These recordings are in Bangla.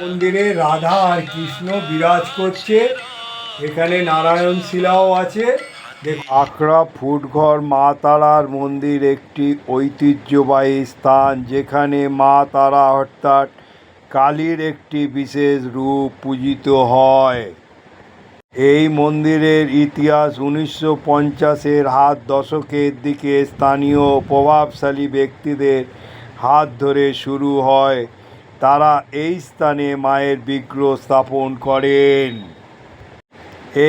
মন্দিরে রাধা আর কৃষ্ণ বিরাজ করছে, এখানে নারায়ণ শিলাও আছে। আখড়া, ফুটঘর, মা তারার মন্দির একটি ঐতিহ্যবাহী স্থান, যেখানে মা তারা অর্থাৎ কালীর একটি বিশেষ রূপ পূজিত হয়। এই মন্দিরের ইতিহাস উনিশশো পঞ্চাশের হাত দশকের দিকে স্থানীয় প্রভাবশালী ব্যক্তিদের হাত ধরে শুরু হয়। তারা এই স্থানে মায়ের বিগ্রহ স্থাপন করেন।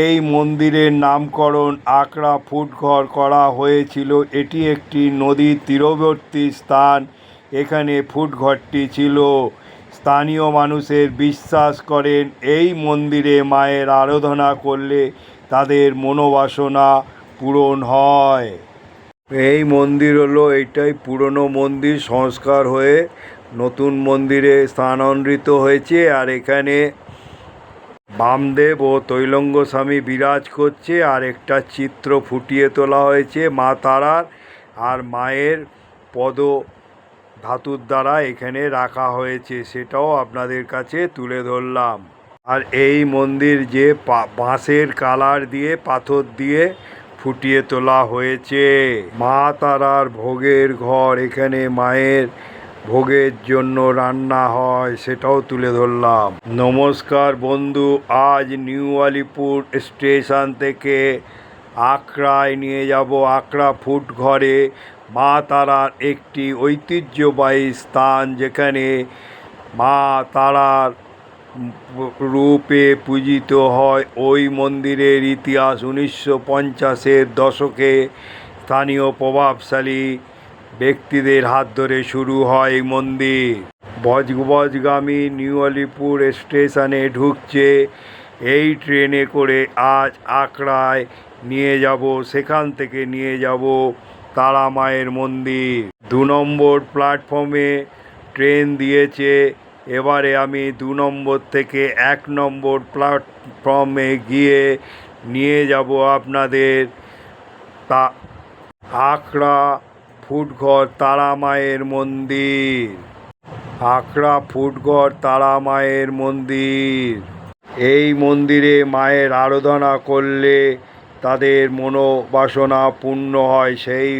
এই মন্দিরের নামকরণ আকরা ফুটঘর করা হয়েছিল। এটি একটি নদীর তীরবর্তী স্থান। এখানে ফুটঘরটি ছিল। স্থানীয় মানুষের বিশ্বাস করেন, এই মন্দিরে মায়ের আরাধনা করলে তাদের মনোবাসনা পূরণ হয়। এই মন্দির হলো এইটাই পুরনো মন্দির, সংস্কার হয়ে নতুন মন্দিরে স্থানান্তরিত হয়েছে। আর এখানে বামদেব ও তৈলঙ্গ স্বামী বিরাজ করছে, আর একটা চিত্র ফুটিয়ে তোলা হয়েছে মা তারার। আর মায়ের পদ ধাতুর দ্বারা এখানে রাখা হয়েছে, সেটাও আপনাদের কাছে তুলে ধরলাম। আর এই মন্দির যে বাঁশের কালার দিয়ে, পাথর দিয়ে ফুটিয়ে তোলা হয়েছে। মা তারার ভোগের ঘর এখানে মায়ের ভোগের জন্য রান্না হয়, সেটাও তুলে ধরলাম। নমস্কার বন্ধু, আজ নিউ আলিপুর স্টেশন থেকে আকড়ায় নিয়ে যাব। আকড়া ফুড ঘরে মা তারার একটি ঐতিহ্যবাহী স্থান যেখানে মা তারার রূপে পূজিত হয়। ওই মন্দিরের ইতিহাস উনিশশো পঞ্চাশের দশকে স্থানীয় প্রভাবশালী ব্যক্তিদের হাত ধরে শুরু হয় এই মন্দির। বজবজগামী নিউ আলিপুর স্টেশনে ঢুকছে এই ট্রেনে করে আজ আকড়ায় নিয়ে যাব, সেখান থেকে নিয়ে যাব তারা মায়ের মন্দির। দু নম্বর প্ল্যাটফর্মে ট্রেন দিয়েছে। এবারে আমি দু নম্বর থেকে এক নম্বর প্ল্যাটফর্মে গিয়ে নিয়ে যাব আপনাদের। তা, আখড়া ফুটঘর তারা মায়ের মন্দির। আখড়া ফুটঘর তারা মায়ের মন্দির। এই মন্দিরে মায়ের আরাধনা করলে তাদের মনোবাসনা পূর্ণ হয়, সেই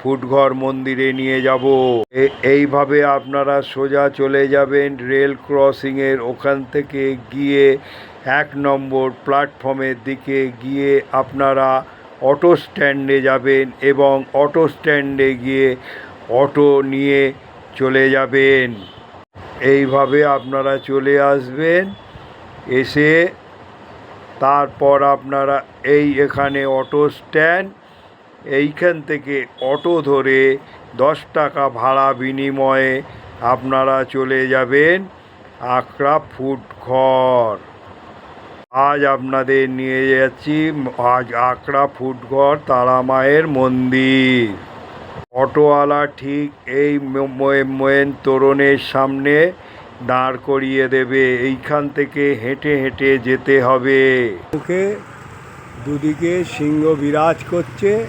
ফুটঘর মন্দিরে নিয়ে যাব। এইভাবে আপনারা সোজা চলে যাবেন রেল ক্রসিংয়ের ওখান থেকে গিয়ে এক নম্বর প্ল্যাটফর্মের দিকে গিয়ে আপনারা অটো স্ট্যান্ডে যাবেন এবং অটো স্ট্যান্ডে গিয়ে অটো নিয়ে চলে যাবেন। এইভাবে আপনারা চলে আসবেন, এসে তারপর আপনারা এই এখানে অটো স্ট্যান্ড, এইখান থেকে অটো ধরে দশ টাকা ভাড়া বিনিময়ে আপনারা চলে যাবেন আকড়া ফুড ঘর। আজ আপনাদের নিয়ে যাচ্ছি আজ আকড়া ফুড ঘর তারা মায়ের মন্দির। অটোওয়ালা ঠিক এই মেন তোরণের সামনে দাঁড় করিয়ে দেবে। এইখান থেকে হেঁটে হেঁটে যেতে হবে। মুখে দুদিকে সিংহ বিরাজ করছে।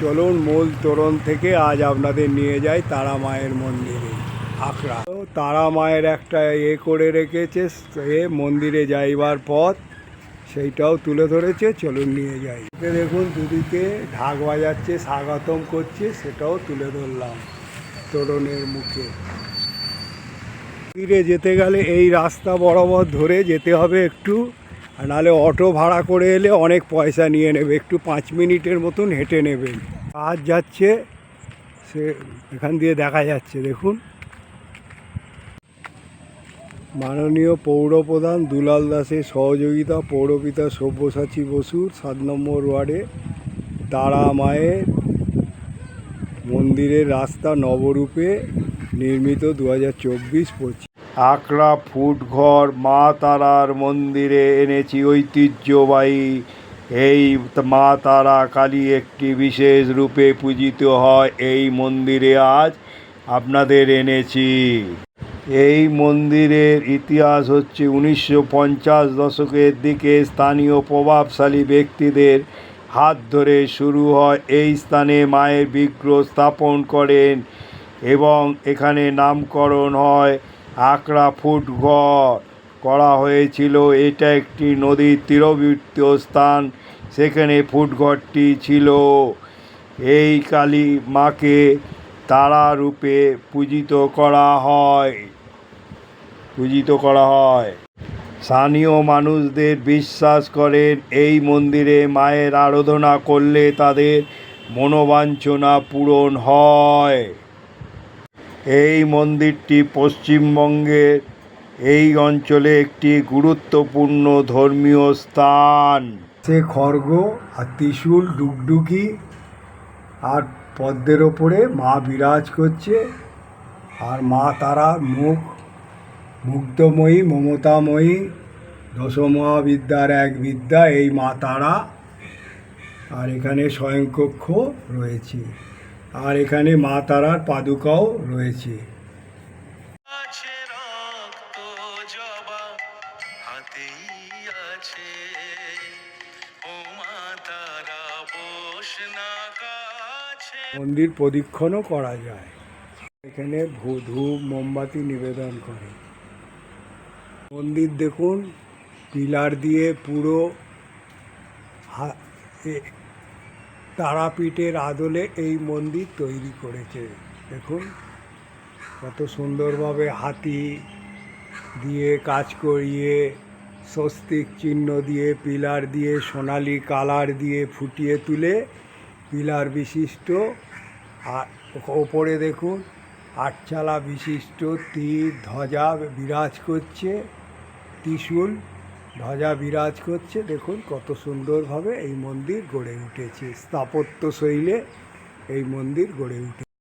চলুন মূল তোরণ থেকে আজ আপনাদের নিয়ে যাই তারা মায়ের মন্দিরে। আখড়া। তারা মায়ের একটা এ করে রেখেছে, এ মন্দিরে যাইবার পথ। সেইটাও তুলে ধরেছে, চলুন নিয়ে যাই। দেখুন, দুদিকে ঢাক বাজাচ্ছে, স্বাগতম করছে, সেটাও তুলে ধরলাম তোরণের মুখে। মন্দিরে যেতে গেলে এই রাস্তা বরাবর ধরে যেতে হবে একটু। আর নাহলে অটো ভাড়া করে এলে অনেক পয়সা নিয়ে নেবে, একটু পাঁচ মিনিটের মতন হেঁটে নেবেন কাজ যাচ্ছে, সে এখান দিয়ে দেখা যাচ্ছে, দেখুন। মাননীয় পৌরপ্রধান দুলাল দাসের সহযোগিতা পৌরপিতা সব্যসাচী বসুর সাত নম্বর ওয়ার্ডে তারা মায়ের মন্দিরের রাস্তা নবরূপে নির্মিত দু হাজার চব্বিশ পঁচিশ। আকড়া ফুট ঘর মা তারার মন্দিরে এনেছি ঐতিহ্যবাহী। এই মা তারা কালী একটি বিশেষ রূপে পূজিত হয়। এই মন্দিরে আজ আপনাদের এনেছি। এই মন্দিরের ইতিহাস হচ্ছে উনিশশো পঞ্চাশ দশকের দিকে স্থানীয় প্রভাবশালী ব্যক্তিদের হাত ধরে শুরু হয়। এই স্থানে মায়ের বিগ্রহ স্থাপন করেন এবং এখানে নামকরণ হয় আকরা ফুটঘর করা হয়েছিল, এটা একটি নদীর তীরবর্তী স্থান। সেখানে ফুটঘরটি ছিল। এই কালী মাকে তারা রূপে পূজিত করা হয়। পূজিত করা হয়। স্থানীয় মানুষদের বিশ্বাস করেন, এই মন্দিরে মায়ের আরাধনা করলে তাদের মনোবাঞ্ছনা পূরণ হয়। এই মন্দিরটি পশ্চিমবঙ্গের এই অঞ্চলে একটি গুরুত্বপূর্ণ ধর্মীয় স্থান। সে খড়গ আর ত্রিশূল ডুগডুগি আর পদ্মের ওপরে মা বিরাজ করছে আর মা তারা মুখ, মুগ্ধময়ী, মমতাময়ী, দশমহাবিদ্যার এক বিদ্যা, এই মা তারা। আর এখানে স্বয়ংকক্ষ রয়েছে। আর এখানে মা তারার পাদুকাও রয়েছে। মন্দির প্রদক্ষিণও করা যায়। এখানে ধূপ মোমবাতি নিবেদন করে। মন্দির দেখুন পিলার দিয়ে পুরো তারাপীঠের আদলে এই মন্দির তৈরি করেছে। দেখুন, কত সুন্দরভাবে হাতি দিয়ে কাজ করিয়ে, স্বস্তিক চিহ্ন দিয়ে, পিলার দিয়ে, সোনালি কালার দিয়ে ফুটিয়ে তুলে পিলার বিশিষ্ট, আর ওপরে দেখুন, আটচালা বিশিষ্ট তীর ধ্বজা বিরাজ করছে, ত্রিশূল ধ্বজা বিরাজ করছে। দেখুন কত সুন্দরভাবে এই মন্দির গড়ে উঠেছে। স্থাপত্য শৈলে এই মন্দির গড়ে উঠে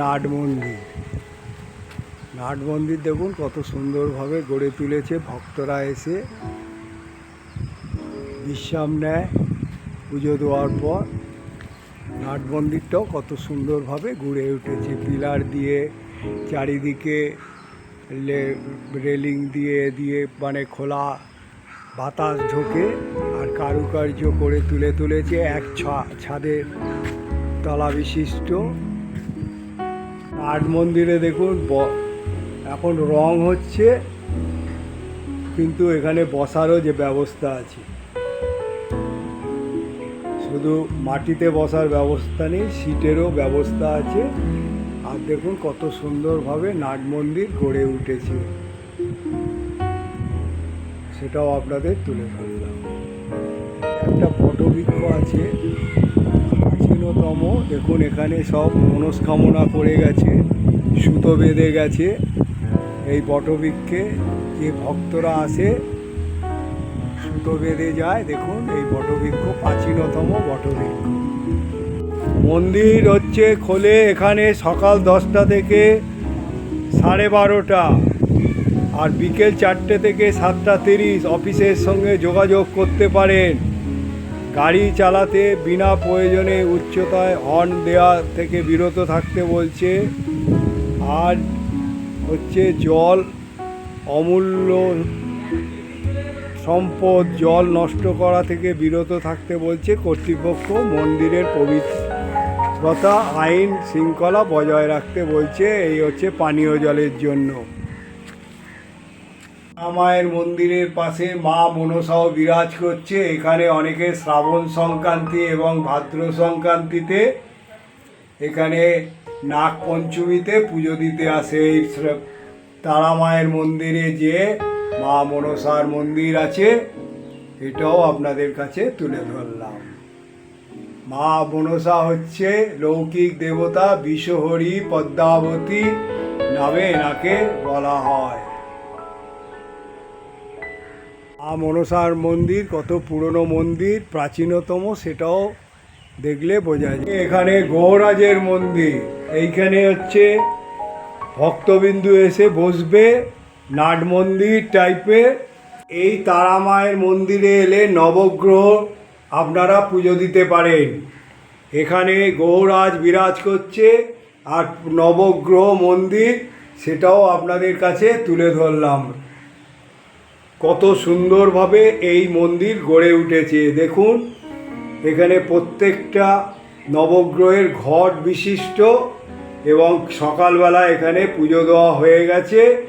নাট মন্দির নাট মন্দির দেখুন কত সুন্দরভাবে গড়ে তুলেছে, ভক্তরা এসে বিশ্রাম নেয়, পুজো দেওয়ার পর। নাট মন্দিরটাও কত সুন্দরভাবে গড়ে উঠেছে, পিলার দিয়ে, চারিদিকে রেলিং দিয়ে দিয়ে মানে খোলা বাতাস ঢোকে আর কারুকার্য করে তুলে তুলেছে। এক ছাদের তলা বিশিষ্ট। আট মন্দিরে দেখুন এখন রং হচ্ছে, কিন্তু এখানে বসারও যে ব্যবস্থা আছে। শুধু মাটিতে বসার ব্যবস্থা নেই, সিটেরও ব্যবস্থা আছে। আর দেখুন কত সুন্দরভাবে নাট মন্দির গড়ে উঠেছে। সেটাও আপনাদের তুলে ধরলাম। একটা বটবৃক্ষ আছে। প্রাচীনতম দেখুন, এখানে সব মনস্কামনা করে গেছে, সুতো বেঁধে গেছে। এই বটবৃক্ষে যে ভক্তরা আসে, সুতো বেঁধে যায়। দেখুন, এই বটবৃক্ষ প্রাচীনতম বটবৃক্ষ মন্দির হচ্ছে খোলে এখানে সকাল দশটা থেকে সাড়ে বারোটা আর বিকেল চারটে থেকে সাতটা তিরিশ। অফিসের সঙ্গে যোগাযোগ করতে পারেন। গাড়ি চালাতে বিনা প্রয়োজনে উচ্চতায় হর্ন দেওয়া থেকে বিরত থাকতে বলছে। আর হচ্ছে জল অমূল্য সম্পদ জল নষ্ট করা থেকে বিরত থাকতে বলছে কর্তৃপক্ষ। মন্দিরের পবিত্রতা, আইন, শৃঙ্খলা বজায় রাখতে বলছে। এই হচ্ছে পানীয় জলের জন্য। মায়ের মন্দিরের পাশে মা মনসাও বিরাজ করছে। এখানে অনেকে শ্রাবণ সংক্রান্তি এবং ভাদ্র সংক্রান্তিতে এখানে নাগ পঞ্চমীতে পুজো দিতে আসে। এই তারা মায়ের মন্দিরে যে মা মনসার মন্দির আছে। এটাও আপনাদের কাছে তুলে ধরলাম। মা মনসা হচ্ছে লৌকিক দেবতা বিশ্বহরি পদ্মাবতী নামে এনাকে বলা হয়। মা মনসার মন্দির, কত পুরনো মন্দির, প্রাচীনতম সেটাও দেখলে বোঝা যায়। এখানে গৌরাজের মন্দির, এইখানে হচ্ছে ভক্তবিন্দু এসে বসবে, নাট মন্দির টাইপের এই তারা মায়ের মন্দিরে এলে নবগ্রহ আপনারা পুজো দিতে পারেন। এখানে গৌরাজ বিরাজ করছে, আর নবগ্রহ মন্দির, সেটাও আপনাদের কাছে তুলে ধরলাম। কত সুন্দরভাবে এই মন্দির গড়ে উঠেছে। দেখুন, এখানে প্রত্যেকটা নবগ্রহের ঘট বিশিষ্ট এবং সকালবেলা এখানে পুজো দেওয়া হয়ে গেছে,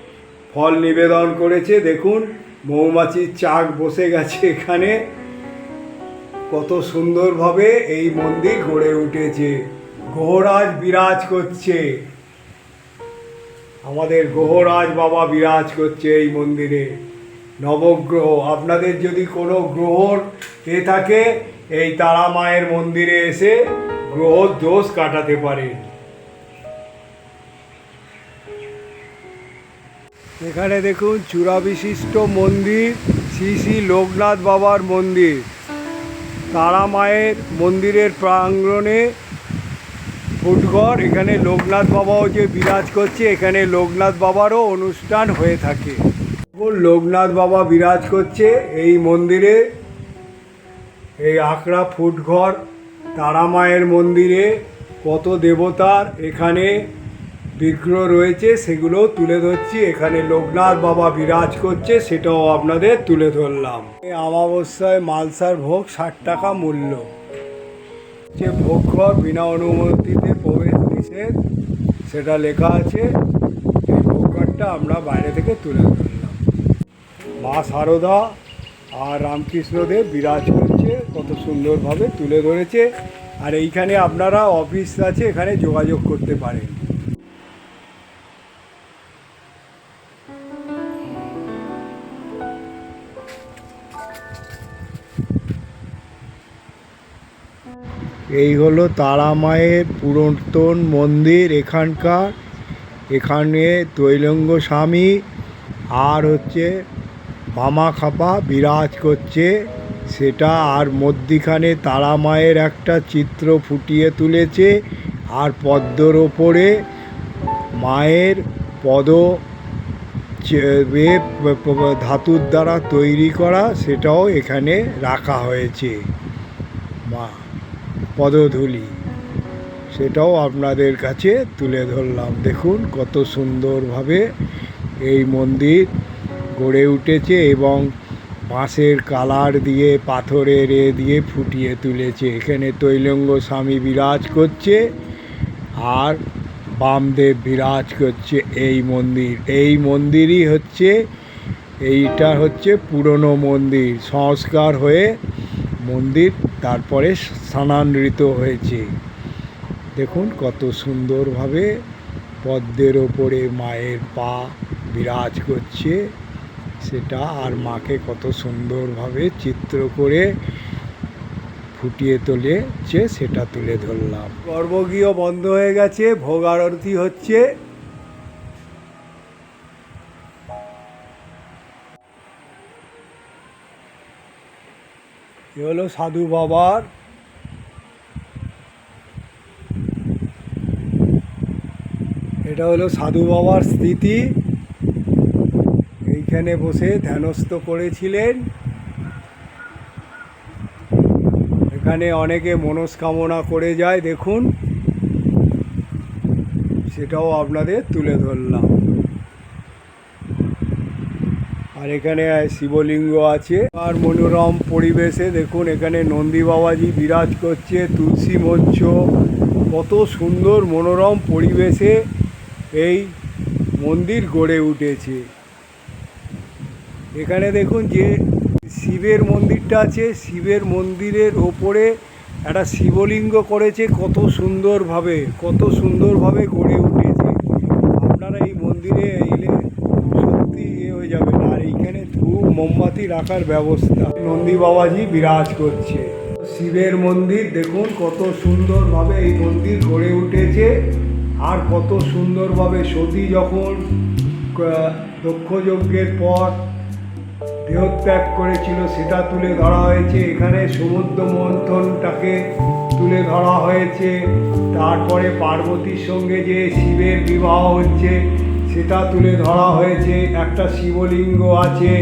ফল নিবেদন করেছে। দেখুন, মৌমাছির চাক বসে গেছে এখানে। কত সুন্দরভাবে এই মন্দির গড়ে উঠেছে। গ্রহরাজ বিরাজ করছে। আমাদের গ্রহরাজ বাবা বিরাজ করছে এই মন্দিরে। নবগ্রহ। আপনাদের যদি কোনো গ্রহর এ থাকে, এই তারা মায়ের মন্দিরে এসে গ্রহ দোষ কাটাতে পারেন এখানে দেখুন চূড়া বিশিষ্ট মন্দির, শ্রী শ্রী লোকনাথ বাবার মন্দির। তারা মায়ের মন্দিরের প্রাঙ্গণে ফুটঘর, এখানে লোকনাথ বাবাও যে বিরাজ করছে, এখানে লোকনাথ বাবারও অনুষ্ঠান হয়ে থাকে। লোকনাথ বাবা বিরাজ করছে এই মন্দিরে। এই আকড়া ফুটঘর, তারা মায়ের মন্দিরে, কত দেবতার এখানে বিগ্রহ রয়েছে, সেগুলো তুলে ধরছি। এখানে লোকনাথ বাবা বিরাজ করছে, সেটাও আপনাদের তুলে ধরলাম। এই অমাবস্যায় মালসার ভোগ ষাট টাকা মূল্য। যে ভোগঘর বিনা অনুমতিতে প্রবেশ নিষেধ, সেটা লেখা আছে। এই ভোগঘরটা আমরা বাইরে থেকে তুলে ধরলাম মা শারদা আর রামকৃষ্ণদেব বিরাজ করছে, কত সুন্দরভাবে তুলে ধরেছে। আর এইখানে আপনারা অফিস আছে, এখানে যোগাযোগ করতে পারেন। এই হলো তারা মায়ের পুরাতন মন্দির এখানকার। এখানে তৈলঙ্গ স্বামী, আর হচ্ছে মামা খাপা বিরাজ করছে, সেটা আর মধ্যিখানে তারা মায়ের একটা চিত্র ফুটিয়ে তুলেছে আর পদ্মর ওপরে মায়ের পদ ধাতুর দ্বারা তৈরি করা সেটাও এখানে রাখা হয়েছে। মা, পদধূলি, সেটাও আপনাদের কাছে তুলে ধরলাম। দেখুন কত সুন্দরভাবে এই মন্দির গড়ে উঠেছে এবং বাঁশের কালার দিয়ে, পাথরের এ দিয়ে ফুটিয়ে তুলেছে। এখানে তৈলঙ্গ স্বামী বিরাজ করছে আর বামদেব বিরাজ করছে এই মন্দির। এই মন্দিরই হচ্ছে, এইটা হচ্ছে পুরনো মন্দির। সংস্কার হয়ে মন্দির তারপরে স্থানান্তরিত হয়েছে। দেখুন কত সুন্দরভাবে পদ্মের ওপরে মায়ের পা বিরাজ করছে। সেটা আর মাকে কত সুন্দরভাবে চিত্র করে ফুটিয়ে তুলেছে, সেটা তুলে ধরলাম। গর্ভগৃহ বন্ধ হয়ে গেছে, ভোগ আরতি হচ্ছে। এ হলো সাধু বাবার। এটা হলো সাধু বাবার স্থিতি এইখানে বসে ধ্যানস্থ করেছিলেন। এখানে অনেকে মনস্কামনা করে যায়, দেখুন। সেটাও আপনাদের তুলে ধরলাম। আর এখানে শিবলিঙ্গ আছে। আর মনোরম পরিবেশে দেখুন, এখানে নন্দী বাবাজি বিরাজ করছে, তুলসী মঞ্চ। কত সুন্দর মনোরম পরিবেশে এই মন্দির গড়ে উঠেছে। এখানে দেখুন যে শিবের মন্দিরটা আছে। শিবের মন্দিরের ওপরে একটা শিবলিঙ্গ করেছে। কত সুন্দরভাবে কত সুন্দরভাবে গড়ে উঠেছে। আপনারা এই মন্দিরে এলে সত্যি ইয়ে হয়ে যাবে আর এইখানে ধূপ, মোমবাতি রাখার ব্যবস্থা। নন্দী বাবাজি বিরাজ করছে। শিবের মন্দির, দেখুন কত সুন্দরভাবে এই মন্দির গড়ে উঠেছে। আর কত সুন্দরভাবে সতী যখন দক্ষযজ্ঞের পর দেহত্যাগ করেছিল, সেটা তুলে ধরা হয়েছে। এখানে সমুদ্র মন্থনটাকে তুলে ধরা হয়েছে। তারপরে পার্বতীর সঙ্গে যে শিবের বিবাহ হচ্ছে, সেটা তুলে ধরা হয়েছে। একটা শিবলিঙ্গ আছে,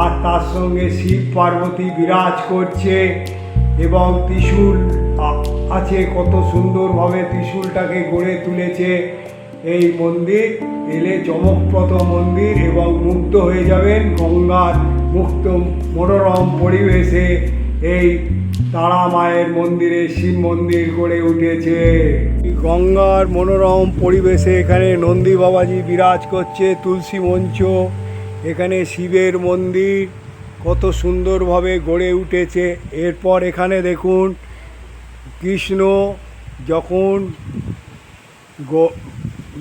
আর তার সঙ্গে শিব পার্বতী বিরাজ করছে, এবং ত্রিশূল আছে। কত সুন্দরভাবে ত্রিশূলটাকে গড়ে তুলেছে। এই মন্দির এলে চমকপ্রদ মন্দির এবং মুগ্ধ হয়ে যাবেন গঙ্গার মুক্ত মনোরম পরিবেশে। এই তারা মায়ের মন্দিরে শিব মন্দির গড়ে উঠেছে। গঙ্গার মনোরম পরিবেশে এখানে নন্দী বাবাজি বিরাজ করছে তুলসী মঞ্চ। এখানে শিবের মন্দির কত সুন্দরভাবে গড়ে উঠেছে। এরপর এখানে দেখুন কৃষ্ণ যখন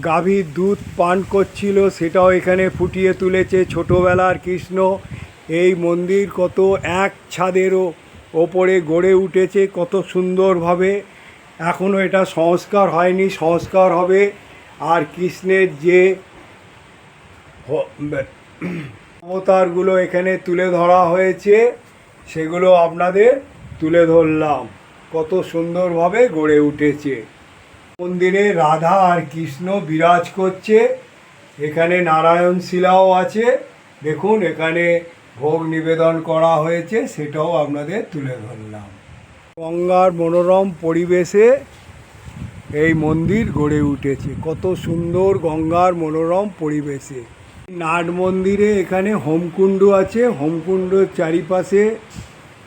গাভীর দুধ পান করছিল, সেটাও এখানে ফুটিয়ে তুলেছে ছোটোবেলার কৃষ্ণ। এই মন্দির কত এক ছাদেরও ওপরে গড়ে উঠেছে, কত সুন্দরভাবে। এখনও এটা সংস্কার হয়নি, সংস্কার হবে। আর কৃষ্ণের যে অবতারগুলো এখানে তুলে ধরা হয়েছে, সেগুলো আপনাদের তুলে ধরলাম। কত সুন্দরভাবে গড়ে উঠেছে। মন্দিরে রাধা আর কৃষ্ণ বিরাজ করছে, এখানে নারায়ণ শিলাও আছে। দেখুন, এখানে ভোগ নিবেদন করা হয়েছে, সেটাও আপনাদের তুলে ধরলাম। গঙ্গার মনোরম পরিবেশে এই মন্দির গড়ে উঠেছে। কত সুন্দর গঙ্গার মনোরম পরিবেশে। নাট মন্দিরে এখানে হোমকুণ্ড আছে। হোমকুণ্ডর চারিপাশে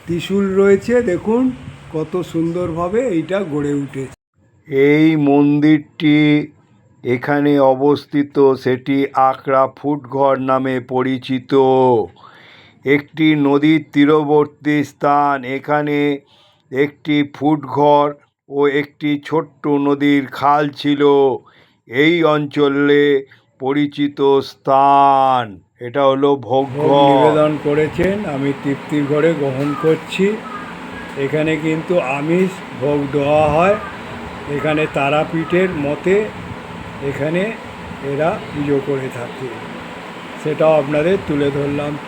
ত্রিশূল রয়েছে। দেখুন, কত সুন্দরভাবে এইটা গড়ে উঠেছে। এই মন্দিরটি এখানে অবস্থিত সেটি আকরা ফুটঘর নামে পরিচিত। একটি নদীর তীরবর্তী স্থান এখানে একটি ফুটঘর ও একটি ছোট্ট নদীর খাল ছিল। এই অঞ্চলে পরিচিত স্থান এটা হলো ভোগ নিবেদন করেছেন আমি তৃপ্তির ঘরে গ্রহণ করছি। এখানে কিন্তু আমিষ ভোগ দেওয়া হয়। এখানে তারাপীঠের মতে এখানে এরা পুজো করে থাকে। সেটাও আপনাদের তুলে ধরলাম।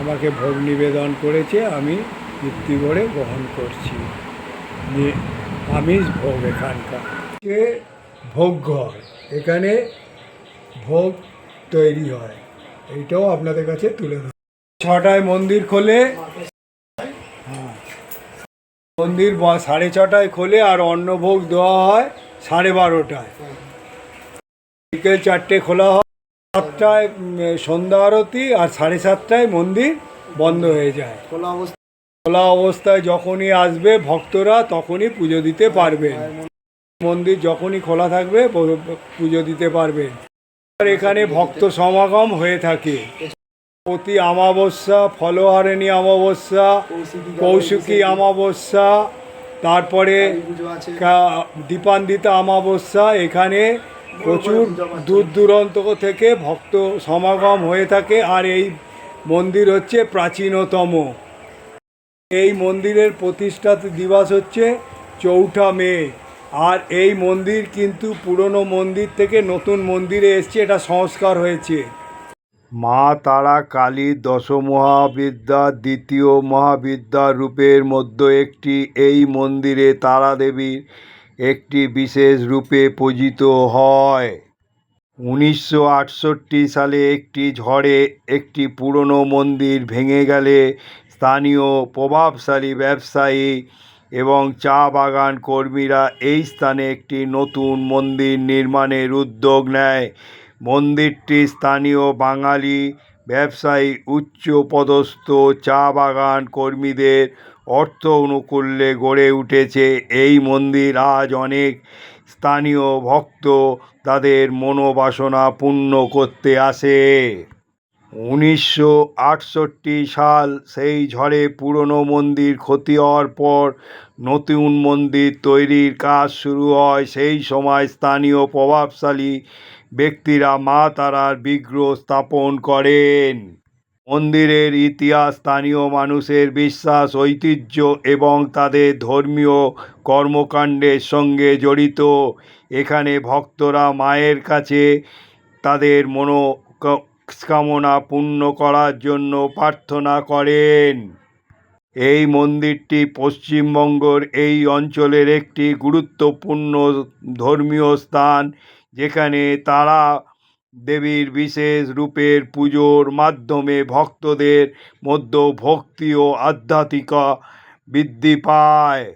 আমাকে ভোগ নিবেদন করেছে, আমি তৃপ্তি করে গ্রহণ করছি। আমিষ ভোগ এখানকার। যে ভোগ ঘর এখানে ভোগ তৈরি হয়। এইটাও আপনাদের কাছে তুলে ধর ছটায় মন্দির খোলে। মন্দির সাড়ে ছটায় খোলে আর অন্নভোগ দেওয়া হয় সাড়ে বারোটায়। বিকেল চারটে খোলা হয় সাতটায় সন্ধ্যা আরতি আর সাড়ে সাতটায় মন্দির বন্ধ হয়ে যায়। খোলা অবস্থা খোলা অবস্থায় যখনই আসবে ভক্তরা তখনই পুজো দিতে পারবেন। মন্দির যখনই খোলা থাকবে পুজো দিতে পারবেন। আর এখানে ভক্ত সমাগম হয়ে থাকে। প্রতি অমাবস্যা ফলোহারিণী অমাবস্যা কৌশিকী অমাবস্যা। তারপরে দীপান্বিতা অমাবস্যা এখানে প্রচুর দূর দূরান্ত থেকে ভক্ত সমাগম হয়ে থাকে আর এই মন্দির হচ্ছে প্রাচীনতম। এই মন্দিরের প্রতিষ্ঠা দিবস হচ্ছে চৌঠা মে। আর এই মন্দির কিন্তু পুরনো মন্দির থেকে নতুন মন্দিরে এসছে এটা সংস্কার হয়েছে। মা তারা কালী দশ মহাবিদ্যার দ্বিতীয় মহাবিদ্যা রূপের মধ্যে একটি। এই মন্দিরে তারা দেবীর একটি বিশেষ রূপে পূজিত হয়। উনিশশো আটষট্টি সালে একটি ঝড়ে একটি পুরনো মন্দির ভেঙে গেলে স্থানীয় প্রভাবশালী ব্যবসায়ী এবং চা বাগান কর্মীরা এই স্থানে একটি নতুন মন্দির নির্মাণের উদ্যোগ নেয়। মন্দিরটি স্থানীয় বাঙালি ব্যবসায়ী উচ্চপদস্থ চা বাগান কর্মীদের অর্থ অনুকূল্যে গড়ে উঠেছে। এই মন্দির আজ অনেক স্থানীয় ভক্ত তাদের মনোবাসনা পূর্ণ করতে আসে। উনিশশো আটষট্টি সাল সেই ঝড়ে পুরনো মন্দির ক্ষতি হওয়ার পর নতুন মন্দির তৈরির কাজ শুরু হয়। সেই সময় স্থানীয় প্রভাবশালী ব্যক্তিরা মা তারার বিগ্রহ স্থাপন করেন। মন্দিরের ইতিহাস স্থানীয় মানুষের বিশ্বাস, ঐতিহ্য এবং তাদের ধর্মীয় কর্মকাণ্ডের সঙ্গে জড়িত। এখানে ভক্তরা মায়ের কাছে তাদের মনোকামনা পূর্ণ করার জন্য প্রার্থনা করেন। এই মন্দিরটি পশ্চিমবঙ্গর এই অঞ্চলের একটি গুরুত্বপূর্ণ ধর্মীয় স্থান। যেখানে তারা দেবীর বিশেষ রূপের পুজোর মাধ্যমে ভক্তদের মধ্যে ভক্তি ও আধ্যাত্মিকা বৃদ্ধি পায়।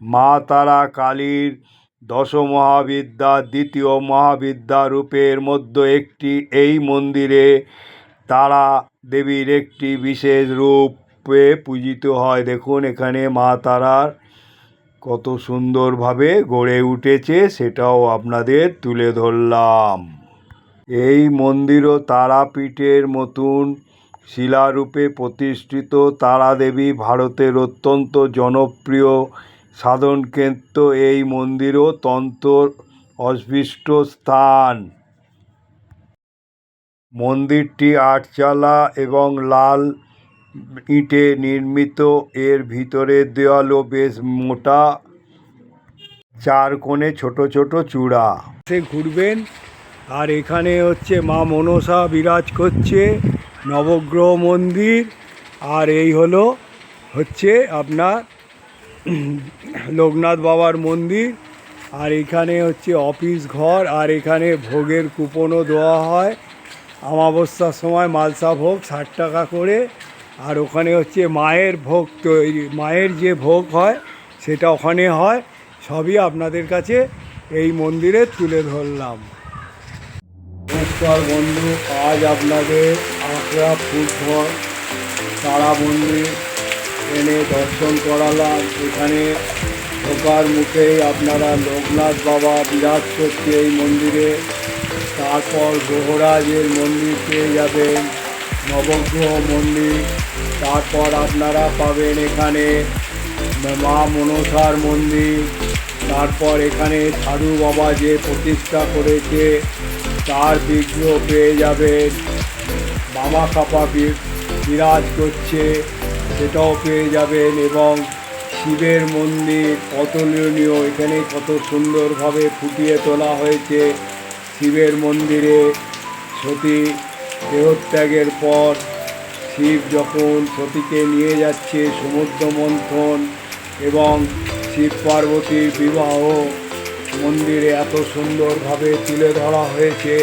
মা তারা কালীর দশমহাবিদ্যার দ্বিতীয় মহাবিদ্যা রূপের মধ্যে একটি এই মন্দিরে তারা দেবীর একটি বিশেষ রূপে পূজিত হয়। দেখুন, এখানে মা তারার কত সুন্দরভাবে গড়ে উঠেছে সেটাও আপনাদের তুলে ধরলাম। এই মন্দিরও তারাপীঠের মতন শিলারূপে প্রতিষ্ঠিত তারা দেবী ভারতের অত্যন্ত জনপ্রিয় সাধন কেন্দ্র এই মন্দিরও তন্ত্র অস্পৃষ্ট স্থান। মন্দিরটি আটচালা এবং লাল ইটে নির্মিত, এর ভিতরের দেওয়ালও বেশ মোটা। চার কোণে ছোট ছোট চূড়া। সে ঘুরবেন, আর এখানে হচ্ছে মা মনসা বিরাজ করছে, নবগ্রহ মন্দির, আর এই হলো হচ্ছে আপনার লোকনাথ বাবার মন্দির, আর এখানে হচ্ছে অফিস ঘর, আর এখানে ভোগের কুপনও দেওয়া হয়। অমাবস্যার সময় মালসা ভোগ ষাট টাকা করে আর ওখানে হচ্ছে মায়ের ভোগ তৈরি, মায়ের যে ভোগ হয়, সেটা ওখানে হয়। সবই আপনাদের কাছে এই মন্দিরে তুলে ধরলাম। নমস্কার বন্ধু, আজ আপনাদের আগ্রা ফুটঘর তারা মন্দির এনে দর্শন করালাম। এখানে ঢোকার মুখেই আপনারা লোকনাথ বাবা বিরাজ করছে এই মন্দিরে। তারপর গ্রহরাজের মন্দির পেয়ে যাবেন, নবগ্রহ মন্দির। তারপর আপনারা পাবেন এখানে মা মনসার মন্দির। তারপর এখানে সাধু বাবা যে প্রতিষ্ঠা করেছে, তার বিগ্রহ পেয়ে যাবেন। বাবা কাপা বিরাজ করছে, সেটাও পেয়ে যাবেন এবং শিবের মন্দির অতুলনীয়, এখানে কত সুন্দরভাবে ফুটিয়ে তোলা হয়েছে শিবের মন্দিরে। সতী দেহত্যাগের পর শিব যখন সতীকে নিয়ে যাচ্ছে সমুদ্র মন্থন এবং শিব পার্বতীর বিবাহ মন্দিরে এত সুন্দরভাবে তুলে ধরা হয়েছে,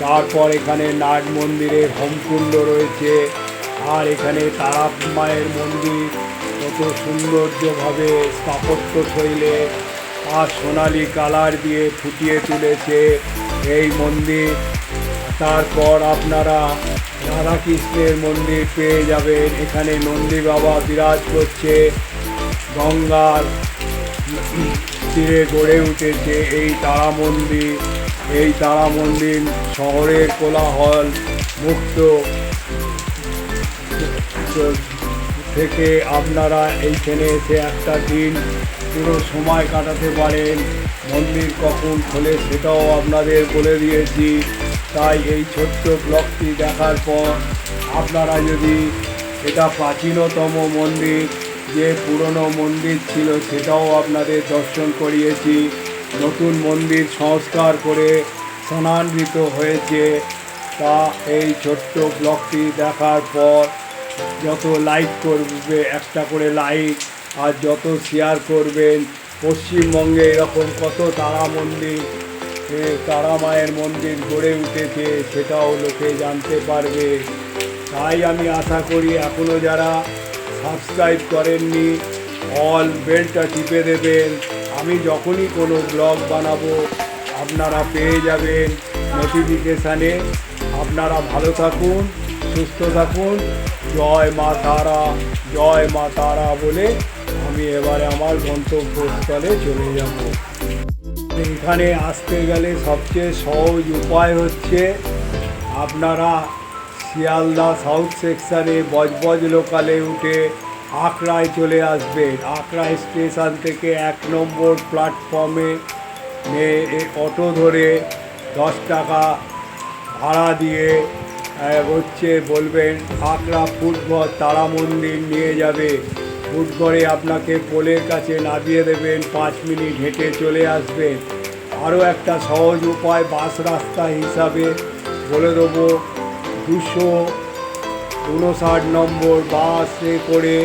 তারপর এখানে নাট মন্দিরে হোমকুণ্ড রয়েছে আর এখানে তারা মায়ের মন্দির কত সৌন্দর্যভাবে স্থাপত্য শৈলে আর সোনালি কালার দিয়ে ফুটিয়ে তুলেছে এই মন্দির। তারপর আপনারা রাধাকৃষ্ণের মন্দির পেয়ে যাবেন। এখানে নন্দী বাবা বিরাজ করছে। গঙ্গার তীরে গড়ে উঠেছে এই তারা মন্দির। এই তারা মন্দির শহরের কোলাহল মুক্ত। থেকে আপনারা এইখানে এসে একটা দিন পুরো সময় কাটাতে পারেন। মন্দির কখন খোলে সেটাও আপনাদের বলে দিয়েছি। তাই এই ছোট্ট ব্লকটি দেখার পর আপনারা যদি এটা প্রাচীনতম মন্দির, যে পুরনো মন্দির ছিল সেটাও আপনাদের দর্শন করিয়েছি। নতুন মন্দির সংস্কার করে স্থানান্তরিত হয়েছে। তা এই ছোট্ট ব্লগটি দেখার পর যত লাইক করবে, একটা করে লাইক, আর যত শেয়ার করবেন, পশ্চিমবঙ্গে এরকম কত তারা মন্দির তারা মায়ের মন্দির গড়ে উঠেছে, সেটাও লোকে জানতে পারবে। তাই আমি আশা করি এখনও যারা সাবস্ক্রাইব করেননি অল বেলটা টিপে দেবেন। আমি যখনই কোনো ব্লগ বানাবো, আপনারা পেয়ে যাবেন নোটিফিকেশানে আপনারা ভালো থাকুন, সুস্থ থাকুন। জয় মা তারা, জয় মা তারা বলে আমি এবারে আমার গন্তব্যস্থলে চলে যাব। এখানে আসতে গেলে সবচেয়ে সহজ উপায় হচ্ছে আপনারা শিয়ালদা সাউথ সেকশানে বজবজ লোকালে উঠে আকরায় চলে আসবেন। আকরা স্টেশন থেকে এক নম্বর প্ল্যাটফর্মে অটো ধরে দশ টাকা ভাড়া দিয়ে হচ্ছে বলবেন আকরা ফুটঘর তারা মন্দির নিয়ে যাবে। ফুটঘরে আপনাকে পোলের কাছে নামিয়ে দেবেন, পাঁচ মিনিট হেঁটে চলে আসবেন। আরও একটা সহজ উপায় বাস রাস্তা হিসাবে বলে দেবো। দুশো উনষাট নম্বর বাসে করে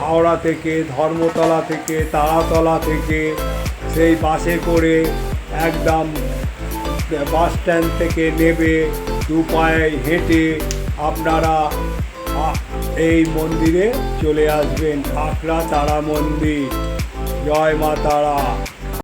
হাওড়া থেকে, ধর্মতলা থেকে, তারাতলা থেকে, সেই বাসে করে একদম বাস স্ট্যান্ড থেকে নেবে। দু পায়ে হেঁটে আপনারা এই মন্দিরে চলে আসবেন আখড়া তারা মন্দির। জয় মা তারা।